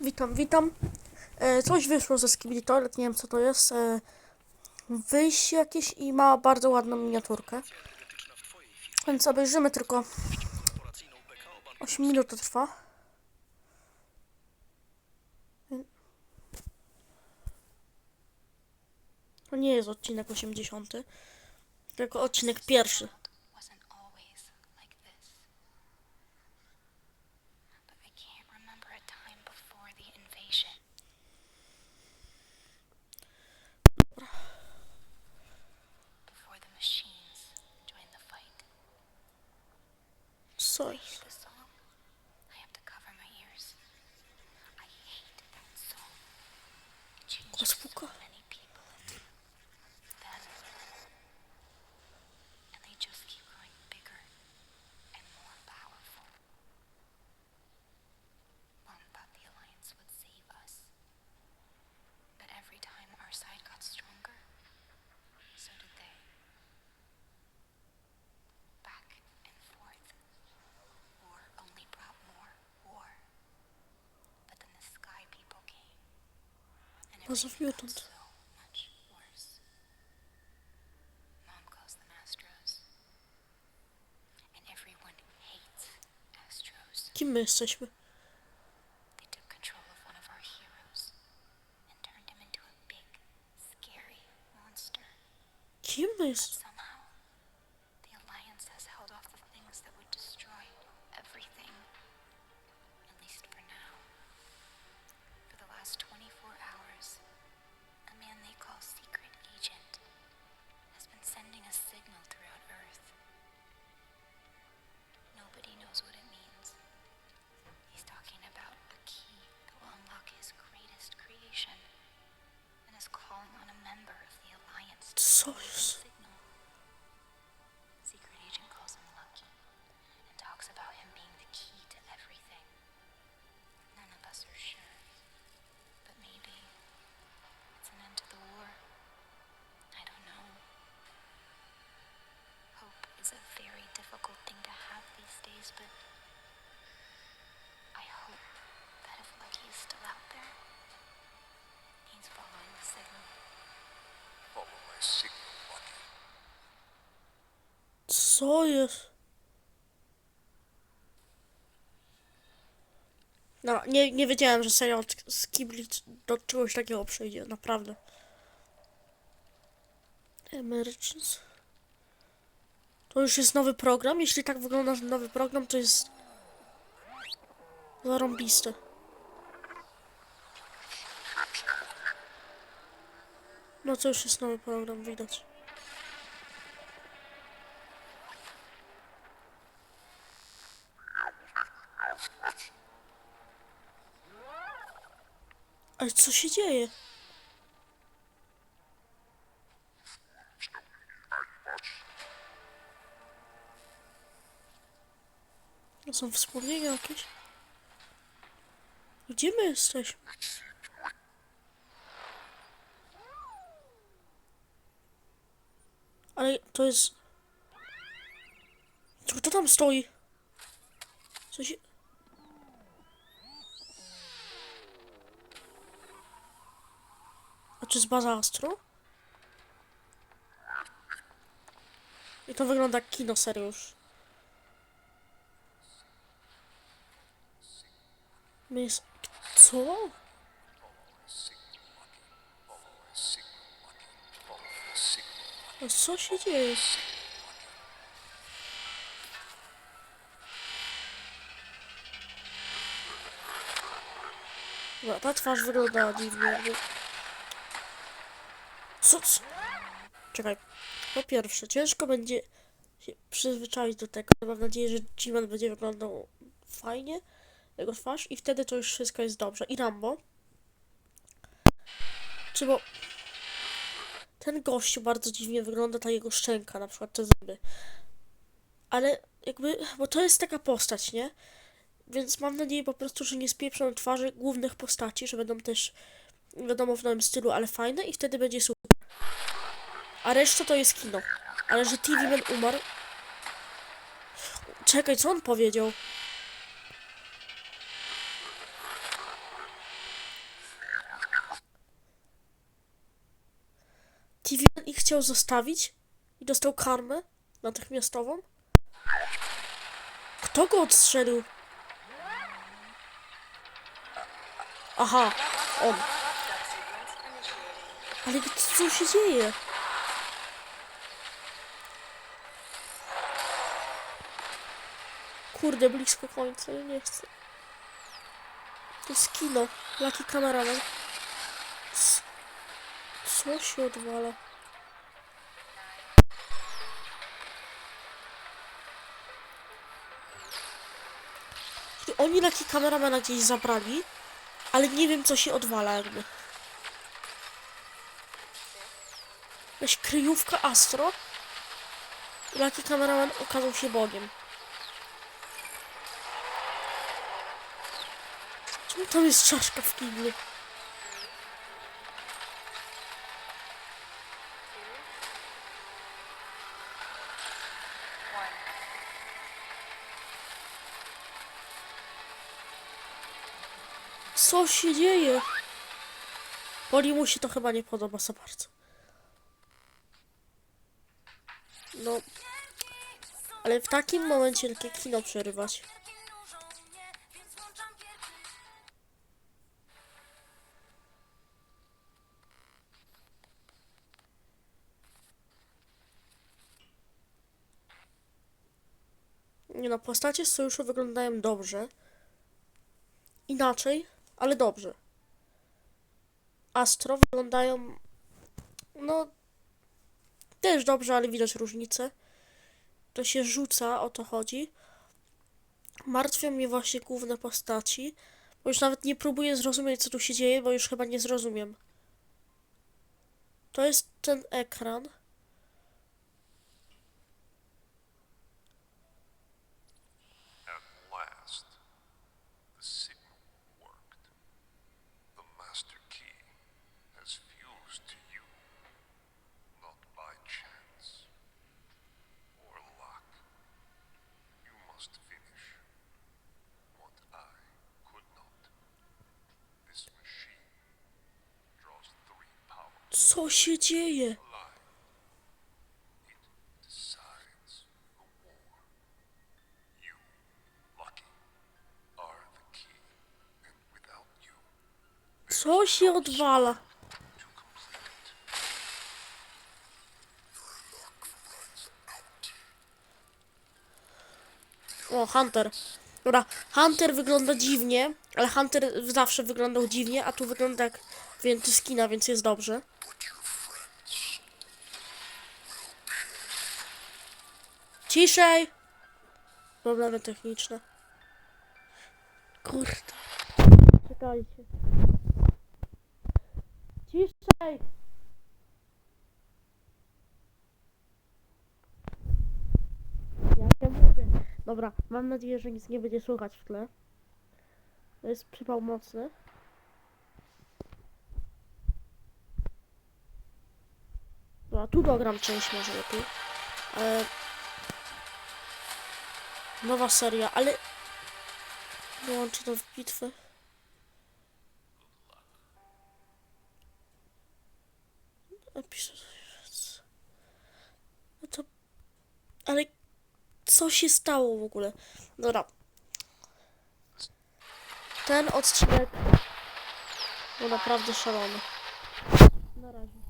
Witam, witam. E, coś wyszło ze Skibidi Toilet, nie wiem co to jest. E, wyjście jakieś i ma bardzo ładną miniaturkę. Więc obejrzymy tylko 8 minut to trwa. To nie jest odcinek 80, tylko odcinek pierwszy. And Poza everything mutant. so much worse. Mom calls them Astros. And everyone hates Astros. Kim my jesteśmy? They took control of one of our heroes and turned him into a big, scary monster. Kim my jest? Co jest? No, nie, nie wiedziałem, że serial z Kibli do czegoś takiego przejdzie, naprawdę. Emergence. To już jest nowy program? Jeśli tak wygląda nowy program, to jest... Zarąbiste. No to już jest nowy program, widać. Ale co się dzieje? To są wspomnienia jakieś? Gdzie my jesteśmy? Ale to jest... Kto tam stoi? Co się... Czy jest baza Astro? I to wygląda jak kino. My jest... Co? A co się dzieje? Ta twarz wygląda dziwnie. Co, co? Czekaj. Po pierwsze, ciężko będzie się przyzwyczaić do tego. Mam nadzieję, że Jiman będzie wyglądał fajnie, jego twarz, i wtedy to już wszystko jest dobrze. I Rambo. Czy bo ten gościu bardzo dziwnie wygląda, ta jego szczęka, na przykład te zęby. Ale jakby, bo to jest taka postać, nie? Więc mam nadzieję po prostu, że nie spieprzą twarzy głównych postaci, że będą też, wiadomo, w nowym stylu, ale fajne i wtedy będzie super. A reszta to jest kino. Ale że TV Man umarł... Czekaj, co on powiedział? TV Man ich chciał zostawić i dostał karmę natychmiastową. Kto go odstrzelił? Aha, on. Ale co się dzieje? Kurde, blisko końca, ja nie chcę. To jest kino. Laki kameraman. Co się odwala? Oni laki kameramana gdzieś zabrali, ale nie wiem co się odwala jakby. Jakaś kryjówka Astro. Laki kameraman okazał się Bogiem. Czemu tam jest czaszka w kiblu? Co się dzieje? Poli mu się to chyba nie podoba za bardzo. No. Ale w takim momencie takie kino przerywać. Nie no, postacie z sojuszu wyglądają dobrze. Inaczej, ale dobrze. Astro wyglądają. No. Też dobrze, ale widać różnicę. To się rzuca, o to chodzi. Martwią mnie właśnie główne postaci. Bo już nawet nie próbuję zrozumieć, co tu się dzieje, bo już chyba nie zrozumiem. To jest ten ekran. And without you, Co się odwala? O, Hunter. Dobra, Hunter wygląda dziwnie, ale Hunter zawsze wyglądał dziwnie, a tu wygląda jak wyjęty z kina, więc jest dobrze. Ciszej! Problemy techniczne. Kurde. Czekajcie. Ciszej! Ja nie mogę. Dobra, mam nadzieję, że nic nie będzie słychać w tle. To jest przypał mocny. Dobra, tu dogram część może lepiej. Ale... Nowa seria, ale... To w bitwę. Epizod... No to... Ale co się stało w ogóle? Dobra. Ten odcinek był naprawdę szalony. Na razie.